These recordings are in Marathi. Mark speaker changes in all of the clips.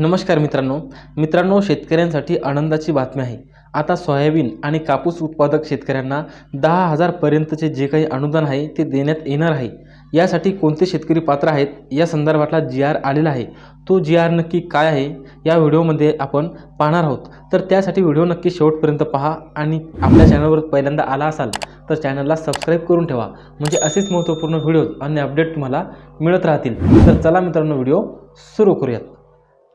Speaker 1: नमस्कार मित्रांनो. मित्रांनो शेतकऱ्यांसाठी आनंदाची बातमी आहे. आता सोयाबीन आणि कापूस उत्पादक शेतकऱ्यांना दहा हजारपर्यंतचे जे काही अनुदान आहे ते देण्यात येणार आहे. यासाठी कोणते शेतकरी पात्र आहेत? या संदर्भातला जी आर आलेला आहे. तो जी आर नक्की काय आहे? या व्हिडिओमध्ये आपण पाहणार आहोत. तर त्यासाठी व्हिडिओ नक्की शेवटपर्यंत पहा आणि आपल्या चॅनलवर पहिल्यांदा आला असाल तर चॅनलला सबस्क्राईब करून ठेवा. म्हणजे असेच महत्त्वपूर्ण व्हिडिओज आणि अपडेट तुम्हाला मिळत राहतील. तर चला मित्रांनो व्हिडिओ सुरू करूयात.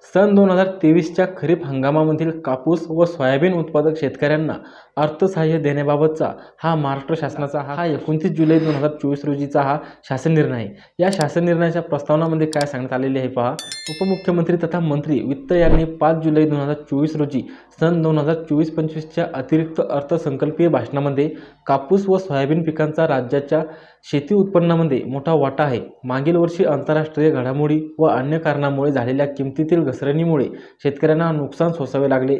Speaker 1: सन दोन हजार तेवीसच्या खरीप हंगामामधील कापूस व सोयाबीन उत्पादक शेतकऱ्यांना अर्थसहाय्य देण्याबाबतचा हा महाराष्ट्र शासनाचा हा एकोणतीस जुलै दोन हजार चोवीस रोजीचा हा शासन निर्णय आहे या शासन निर्णयाच्या प्रस्तावनामध्ये काय सांगण्यात आलेले आहे पहा. उपमुख्यमंत्री तथा मंत्री वित्त यांनी पाच जुलै दोन हजार चोवीस रोजी सन दोन हजार चोवीस पंचवीसच्या अतिरिक्त अर्थसंकल्पीय भाषणामध्ये कापूस व सोयाबीन पिकांचा राज्याच्या शेती उत्पन्नामध्ये मोठा वाटा आहे. मागील वर्षी आंतरराष्ट्रीय घडामोडी व अन्य कारणामुळे झालेल्या किमतीतील घसरणीमुळे शेतकऱ्यांना नुकसान सोसावे लागले.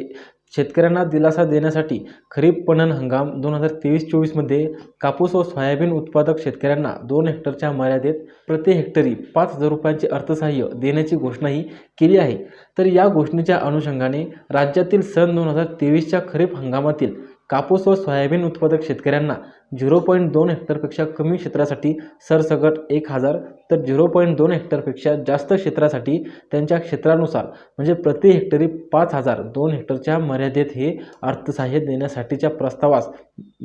Speaker 1: शेतकऱ्यांना दिलासा देण्यासाठी खरीप पणन हंगाम दोन हजार तेवीस चोवीसमध्ये कापूस व सोयाबीन उत्पादक शेतकऱ्यांना दोन हेक्टरच्या मर्यादेत प्रति हेक्टरी पाच हजार रुपयांचे अर्थसहाय्य देण्याची घोषणाही केली आहे. तर या घोषणेच्या अनुषंगाने राज्यातील सन दोन हजार तेवीसच्या खरीप हंगामातील कापूस व सोयाबीन उत्पादक शेतकऱ्यांना झिरो पॉईंट दोन हेक्टरपेक्षा कमी क्षेत्रासाठी सरसकट एक हजार तर झिरो पॉईंट दोन हेक्टरपेक्षा जास्त क्षेत्रासाठी त्यांच्या क्षेत्रानुसार म्हणजे प्रति हेक्टरी पाच हजार दोन हेक्टरच्या मर्यादेत हे अर्थसहाय्य देण्यासाठीच्या प्रस्तावास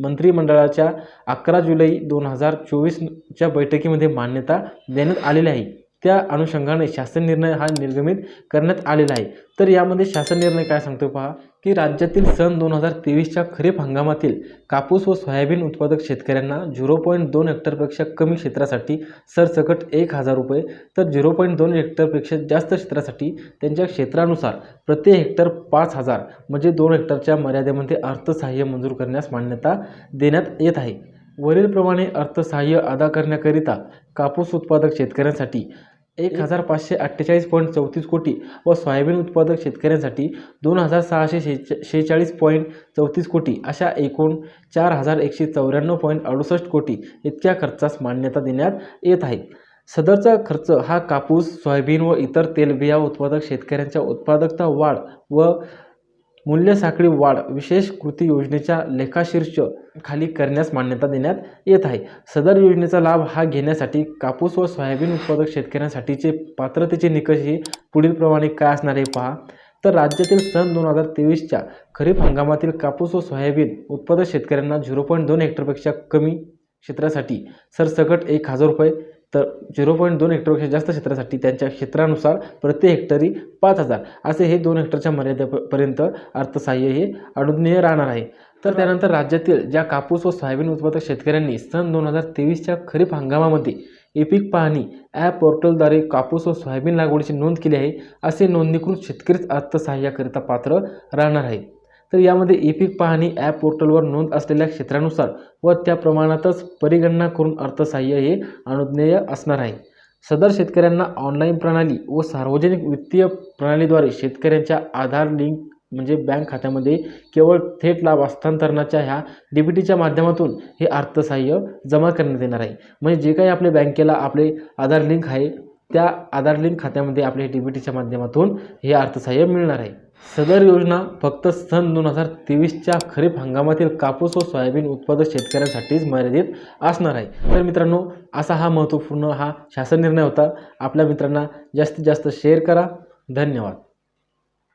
Speaker 1: मंत्रिमंडळाच्या अकरा जुलै दोन हजार चोवीसच्या बैठकीमध्ये मान्यता देण्यात आलेली आहे. त्या अनुषंगाने शासन निर्णय हा निर्गमित करण्यात आलेला आहे. तर यामध्ये शासन निर्णय काय सांगतो पहा की राज्यातील सन दोन हजार तेवीसच्या खरीप हंगामातील कापूस व सोयाबीन उत्पादक शेतकऱ्यांना झिरो पॉईंट दोन हेक्टरपेक्षा कमी क्षेत्रासाठी सरसकट एक हजार रुपये तर झिरो पॉईंट दोन हेक्टरपेक्षा जास्त क्षेत्रासाठी त्यांच्या क्षेत्रानुसार प्रति हेक्टर पाच हजार म्हणजे दोन हेक्टरच्या मर्यादेमध्ये अर्थसहाय्य मंजूर करण्यास मान्यता देण्यात येत आहे. वरीलप्रमाणे अर्थसहाय्य अदा करण्याकरिता कापूस उत्पादक शेतकऱ्यांसाठी एक हजार पाचशे अठ्ठेचाळीस पॉईंट चौतीस कोटी व सोयाबीन उत्पादक शेतकऱ्यांसाठी दोन हजार सहाशे शेचा शेहेचाळीस पॉईंट चौतीस कोटी अशा एकूण चार हजार एकशे चौऱ्याण्णव पॉईंट अडुसष्ट कोटी इतक्या खर्चास मान्यता देण्यात येत आहे. सदरचा खर्च हा कापूस सोयाबीन व इतर तेलबिया उत्पादक शेतकऱ्यांच्या उत्पादकता वाढ व मूल्य साखळी वाढ विशेष कृती योजनेच्या लेखाशीर्ष खाली करण्यास मान्यता देण्यात येत आहे. सदर योजनेचा लाभ हा घेण्यासाठी कापूस व सोयाबीन उत्पादक शेतकऱ्यांसाठीचे पात्रतेचे निकष हे पुढीलप्रमाणे काय असणार आहे पहा. तर राज्यातील सन दोन हजार तेवीसच्या खरीप हंगामातील कापूस व सोयाबीन उत्पादक शेतकऱ्यांना झिरो पॉईंट दोन हेक्टरपेक्षा कमी क्षेत्रासाठी सरसकट एक हजार रुपये तर झिरो पॉईंट दोन हेक्टरपेक्षा जास्त क्षेत्रासाठी त्यांच्या क्षेत्रानुसार प्रति हेक्टरी पाच हजार. असे हे दोन हेक्टरच्या मर्यादेपर्यंत अर्थसहाय्य हे अनुज्ञेय राहणार आहे. तर त्यानंतर राज्यातील ज्या कापूस व सोयाबीन उत्पादक शेतकऱ्यांनी सन दोन हजार तेवीसच्या खरीप हंगामामध्ये एपिक पाहणी ॲप पोर्टलद्वारे कापूस व सोयाबीन लागवडीची नोंद केली आहे असे नोंदणीकृत शेतकरीच अर्थसहाय्याकरिता पात्र राहणार आहे. तर यामध्ये ई पाहणी ॲप पोर्टलवर नोंद असलेल्या क्षेत्रानुसार व त्या प्रमाणातच परिगणना करून अर्थसहाय्य हे अनुज्ञेय असणार आहे. सदर शेतकऱ्यांना ऑनलाईन प्रणाली व सार्वजनिक वित्तीय प्रणालीद्वारे शेतकऱ्यांच्या आधार लिंक म्हणजे बँक खात्यामध्ये केवळ थेट लाभ हस्तांतरणाच्या ह्या डी बी टीच्या माध्यमातून हे अर्थसहाय्य जमा करण्यात येणार आहे. म्हणजे जे काही आपले बँकेला आपले आधार लिंक आहे त्या आधार लिंक खात्यामध्ये आपले डी बी टीच्या माध्यमातून हे अर्थसहाय्य मिळणार आहे. सदर योजना फक्त सन दोन हजार तेवीसच्या खरीप हंगामातील कापूस व सोयाबीन उत्पादक शेतकऱ्यांसाठीच मर्यादित असणार आहे. तर मित्रांनो असा हा महत्त्वपूर्ण हा शासन निर्णय होता. आपल्या मित्रांना जास्तीत जास्त शेअर करा. धन्यवाद.